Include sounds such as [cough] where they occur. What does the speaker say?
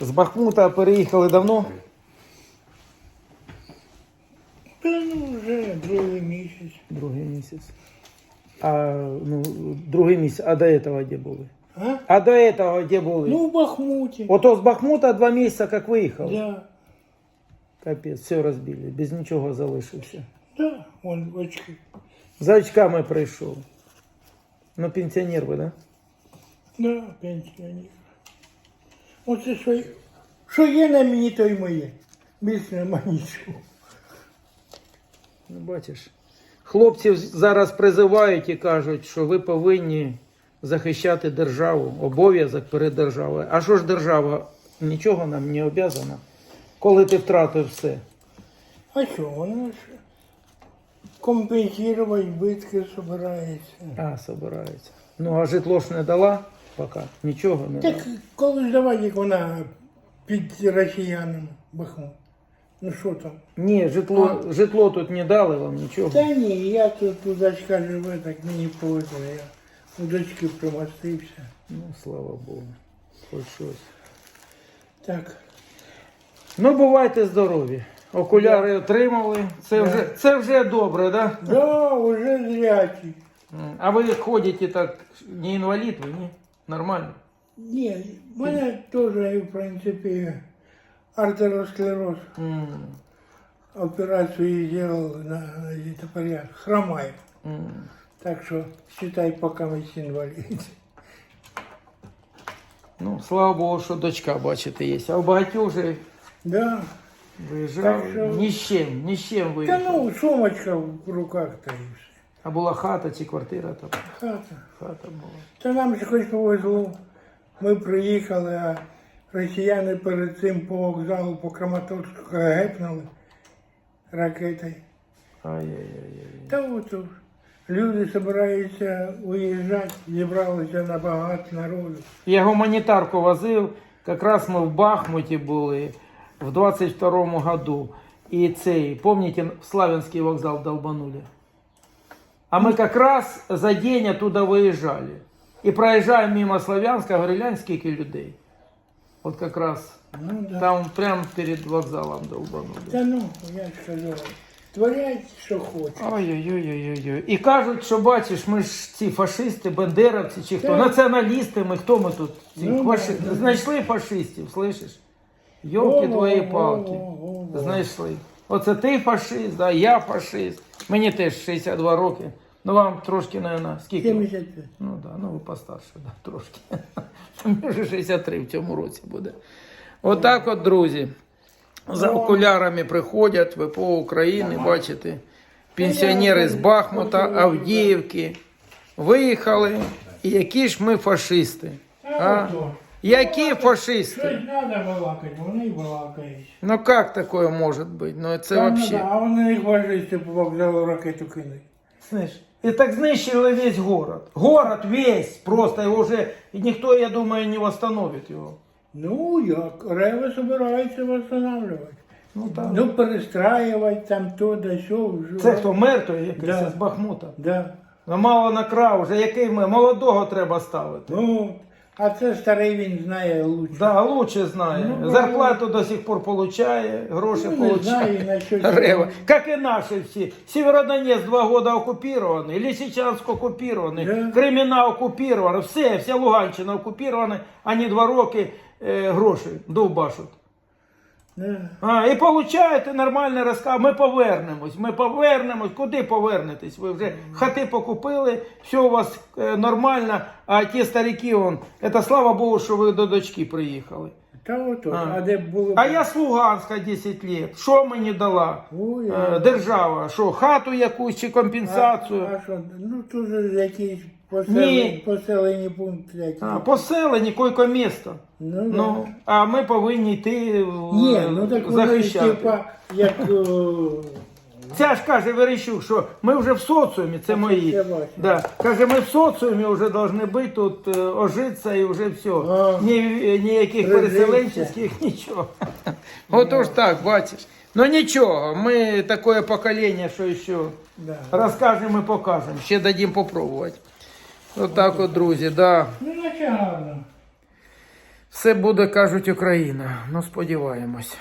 З Бахмута переїхали давно. Та ну вже другий місяць. Другий місяць. А ну, другий місяць, а до этого де були? А? А до этого де були? Ну, в Бахмуті. Ото з Бахмута два місяці як виїхав. Да, Капець, все розбили, без нічого залишився. да, вон очки. За очками прийшов. Ну, пенсіонер ви, да? Да, пенсіонер. Оце що, що є на мені, то й моє. Більше нема нічого. Ну, бачиш. Хлопців зараз призивають і кажуть, що ви повинні захищати державу, обов'язок перед державою. А що ж держава нічого нам не обов'язана, коли ти втратив все? А що, вона ж компенсувати збитки збирається. А, собирається. Ну, а житло ж не дала поки. Нічого не Так коли ж давай, як вона під росіянами Бахмут. Ну що там? Ні, житло, житло тут не дали вам нічого. Та ні, я тут у дочка живе, так мені повезло. Я у дочки примостився. Ну, слава Богу. Хоч щось. Так. Ну, бувайте здорові. Окуляри отримали. Це вже, це вже добре, так? Да? Да, уже зрячий. А ви ходите так, не інвалід, ви ні? Нормально? Ні, в мене теж, в принципі, артеросклероз. М, Операцию сделал на, на тепер я хромаю. м. Так що, считай, поки ми інвалід. Ну, слава Богу, що дочка, бачите, є. А у багатьох же Да. виїжджав Так що- ні з чим, ні з чим Та виїхав. ну, сумочка в руках та і все. А була хата чи квартира там? Хата. Хата була. Та нам хоч повезло. Ми приїхали, а росіяни перед цим по вокзалу, по Краматорську гепнули ракетою. Ай-яй-яй. Та от. Люди збираються виїжджати, зібралося набагато народу. Я гуманітарку возив, якраз ми в Бахмуті були в 22-му году. І цей, помните, в Славянский вокзал долбанули? А мы как раз за день оттуда выезжали. И проезжаем мимо Славянска, говорю, глянь, скільки людей. Вот как раз Ну, да. там прямо перед вокзалом долбанули. Та ну, я ж кажу, творять, що хочуть. Ой-ой-ой-ой-ой. І кажуть, що бачиш, ми ж ці фашисти, бандеровці чи хто, Так. націоналісти, ми хто ми тут? Ці Ну, фаши- да, да. Знайшли фашистів, слышиш? Йолки Во, твої во, палки. во, во, во. Знайшли. Оце ти фашист, да, я фашист. Мені теж 62 роки. Ну вам трошки, наверное, скільки? 75. Ну да, ну ви постарше, да, трошки. [laughs] Вже 63 в цьому році буде. Отак от, друзі. За окулярами приходять ВПО України, бачите, пенсіонери з Бахмута, Авдіївки. Виїхали. І які ж ми фашисти? А? Які Щось фашисти? треба балакати, вони балакають. Ну як таке може бути? Ну це ну, да, А вони їх важливі по вокзалу ракету кинуть. Слышь, і так знищили весь город. Город весь, просто його вже ніхто, я думаю, не восстановить його. Ну, як, Реви збирається восстанавливати. Ну так. Ну, перестраювати там то да сьо вже. Це хто мер той якийсь Да. з Бахмута. Да. Ну мало накрав, вже який ми, молодого треба ставити. Ну, а це старий він знає лучше. Да, лучше знає. Ну, Зарплату до сих пор получає, гроші Ну, не знаю, получає. на що [laughs] Рева. Как и наши все. Северодонецк два года оккупированный, Лисичанск оккупированный, Да. Кремена оккупированы, все, вся Луганщина оккупированы, они два роки е, гроші довбашуть. А, і получають і нормальний розказ. Ми повернемось. Ми повернемось. Куди повернетесь? Ви вже хати покупили, все у вас е, нормально, а ті старики, он, це слава Богу, що ви до дочки приїхали. Та ото, А. а, де було. А я з Луганська 10 років. Що мені дала Ой, е, держава? Що, хату якусь чи компенсацію? А, а що, ну тут же якийсь поселені, Ні. поселені пункт якийсь. А, поселені, койко місто. Ну, Ну, да. а ми повинні йти е, Ні, ну так вони, захищати. типа, як... е, Ця ж каже Верещук, що ми вже в соціумі, це А, мої. я бачу. Да. Каже, ми в соціумі вже повинні бути тут, е, ожитися і вже все. А. Ні, ніяких Прижився. переселенчих, [laughs] нічого. [laughs] Отож так, бачиш. Ну нічого, ми таке покоління, що ще да. розкажемо і покажемо. Ще дадім попробувати. Отак от, друзі, да. Ну, наче гарно. Все буде, кажуть, Україна. Ну, сподіваємось.